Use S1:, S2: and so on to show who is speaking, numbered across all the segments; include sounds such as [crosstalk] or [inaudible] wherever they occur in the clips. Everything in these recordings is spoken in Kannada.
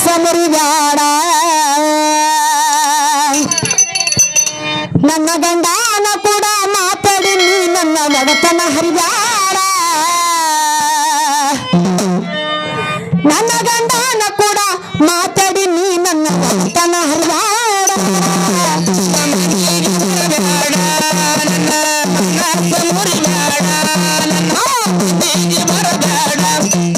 S1: ಮನಸ ಮುರಿಬ್ಯಾಡ ನನ್ನ ಗಂಡನ ಕೂಡ ಮಾತಾಡಿ ನೀ ನನ್ನ ಮಗತನ ಹರಿಬ್ಯಾಡ ನನ್ನ ಗಂಡನ ಕೂಡ ಮಾತಾಡಿ ನೀ ನನ್ನ ಮಗತನ ಸಮರಿ ಬರಬ್ಯಾಡ ನನ್ನ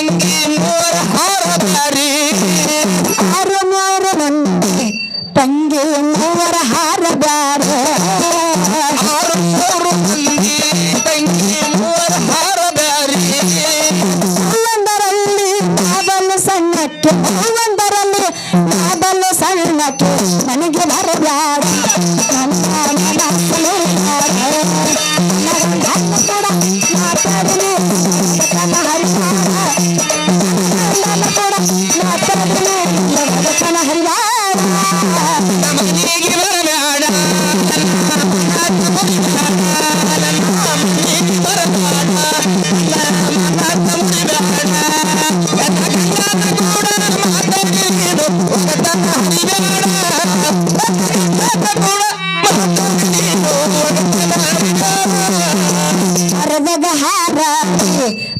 S1: ತಂಗಿ
S2: ಮೂರ
S1: ಆರು ಮೋರ ನಂದಿ ತಂಗಿ ಮೂವರ ಹಾರಬ್ಯಾಡ
S2: ಆರು ಮೂರು ಮಂದಿ ತಂಗಿ ಮೂರ
S1: ಒಂದರಲ್ಲಿ ನಾಬಲು ಸಣ್ಣಕ್ಕೆ ಒಂದರಲ್ಲಿ ಸಣ್ಣಕ್ಕೆ ನನಗೆ ಬರಬ್ಯಾಡ. ನನ್ನ ಮನಸ್ಸು ಮುರಿಬ್ಯಾಡ. ನನ್ನ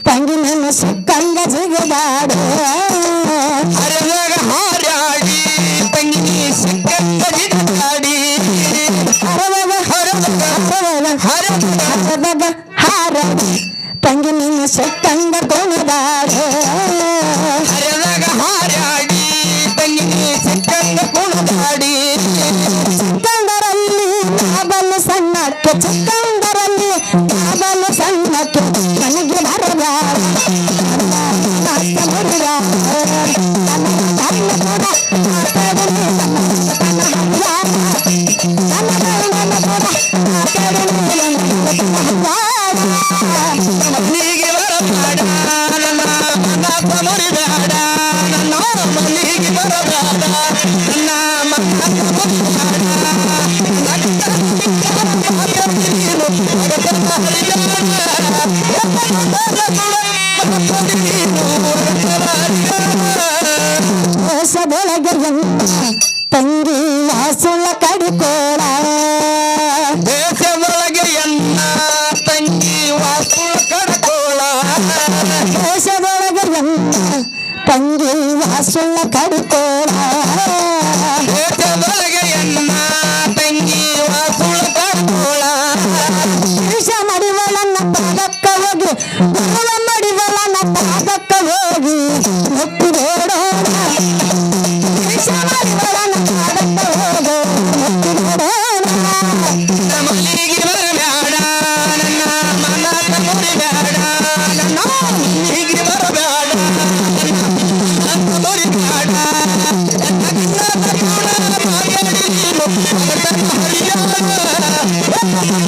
S1: ತಂಗಿ ನನ್ನ ಸುಕ್ಕಂಗ ಜಿಗದಾಡ
S2: ಹರದಗ
S1: ಹಾರ ತಂಗಿ ನಿನ್ನ ಸುಕ್ಕಂಗ ಕುಣಿದಾಡ
S2: ಹರದಾಗ ಹಾರಾಡಿ ತಂಗಿ ಸಿಕ್ಕಂಗ ಕುಣದಾಡಿ.
S1: ಚಿಕ್ಕಂದರಲ್ಲಿ ನಾಬಲು ಸಣ್ಣಕ್ಕೆ ಚಿಕ್ಕಂದರಲ್ಲಿ ನಾಬಲು ಸಣ್ಣಕ್ಕೆ. ಮನಸ್ಸ
S2: ಮುರಿಬೇಡ. ನನ್ನ தங்கி வாசல்ல கடுக்கோடா தங்கி வாசல்ல கடுக்கோடா மடிவலங்க பதக்க
S1: Thank [laughs] you.